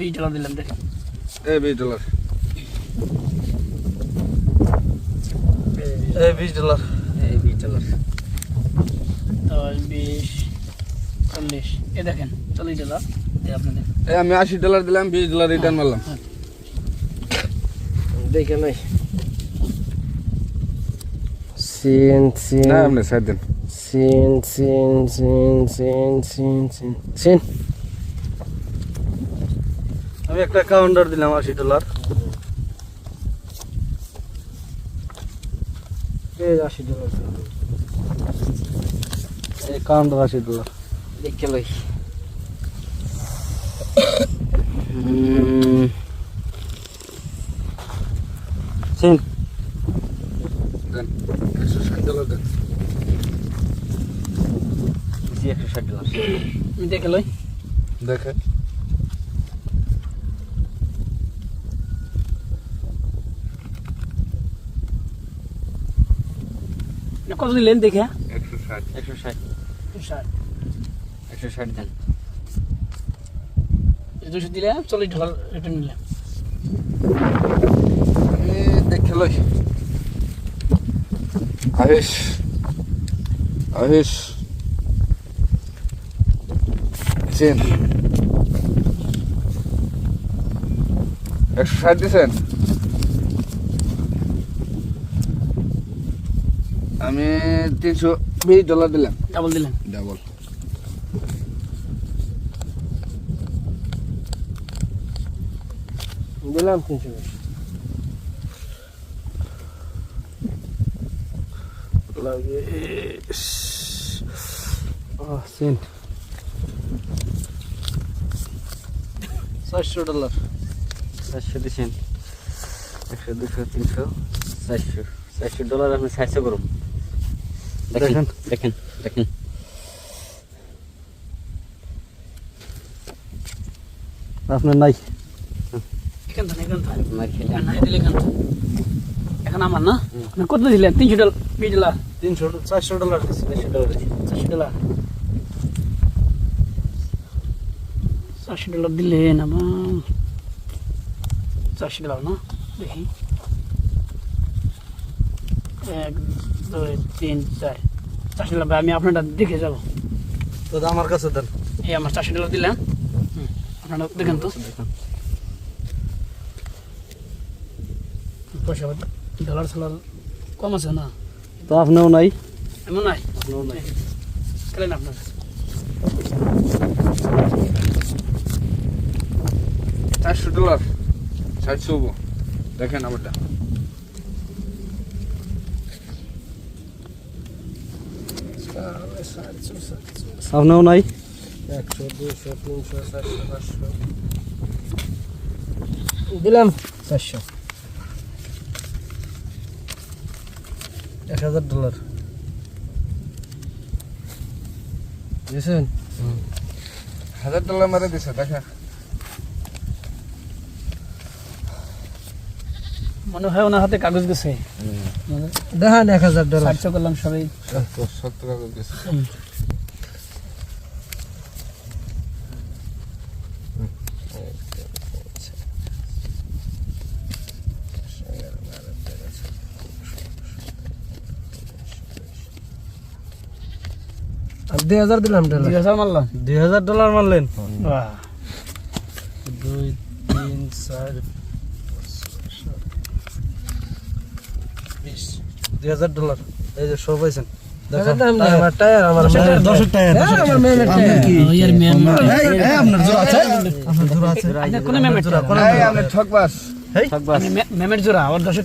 বিশ ডলার দিলাম দেখেন এই বিশ ডলার এই বিশ ডলার এই বিশ ডলার দশ বিশ চল্লিশ। এ দেখেন চল্লিশ ডলার এই আপনাদের। আমি আশি ডলার দিলাম বিশ ডলার রিটার্ন মারলাম। দেখে নাই। সিন সিন। না আপনি সাইড দেন। সিন সিন সিন সিন সিন সিন সিন। আমি একটা কাউন্টার দিলাম আশি ডলার এই আশি ডলার এই কাউন্টার আশি ডলার দেখে লই। সিন। দেন একশো ষাট ডলার একশো ষাট ডলার দেখে লই। দেখেন না, কত দিলেন দেখে একশো ষাট একশো ষাট ষাট একশো ষাট দেন দুশো দিলে চল্লিশ ডলার রিটার্ন নিলাম আমি দেখে লই আহিস আহিস চেন একশো ষাট দিছেন আমি তিনশো বিশ ডলার দিলাম। ডাবল দিলাম ডাবল দিলাম তিনশো লাগে সেন্ট। চারশো ডলার চারশো দিচ্ছেন একশো দুশো তিনশো চারশো। চারশো ডলার আপনি চারশো করুন দেখেন। দেখেন দেখেন আপনার নাই? এখান আমার না? না, কত দিলেন? তিনশো ডলার বিশ ডলার। তিনশো চারশো ডলার চারশো ডলার চারশো ডলার। চারশো ডলার দিলেন আমার চারশো ডলার না? দেখি। এক দুই তিন চার। চারশো আমি আপনারটা দেখে যাব। তো আমার কাছে দেন। এই আমার চারশো ডলার দিলাম। আপনারা দেখেন তো। পয়সা ডলার সালার কম আছে না? তো আপনিও নাই? এমন নাই। আপনিও নাই। খেলেন আপনার। চারশো ডলার চারশো দেখেন আমারটা আপনিও নাই? একশো দুশো তিনশো চারশো পাঁচশো দিলাম চারশো। এক হাজার ডলার। দিয়েছেন? হাজার ডলার মারে দিছে দেখা। মনে হয় ওনার হাতে কাগজ গেছে। দেখান এক হাজার ডলার। সাহায্য করলাম সবাই। হাজার দিছে আর দুই হাজার দিলাম ডলার। দুই হাজার মারলাম। দুই হাজার ডলার মারলেন। দুই তিন চার দুই হাজার ডলার। এই যে সব পাইছেন। আমার টায়ার আমার দশের টায়ার আমার মেমের টায়ার আপনার জোড়া আছে? আপনার জোড়া আছে? কোনো ঠকবাস থাকবা ম্যামের জোড়া ওর দশের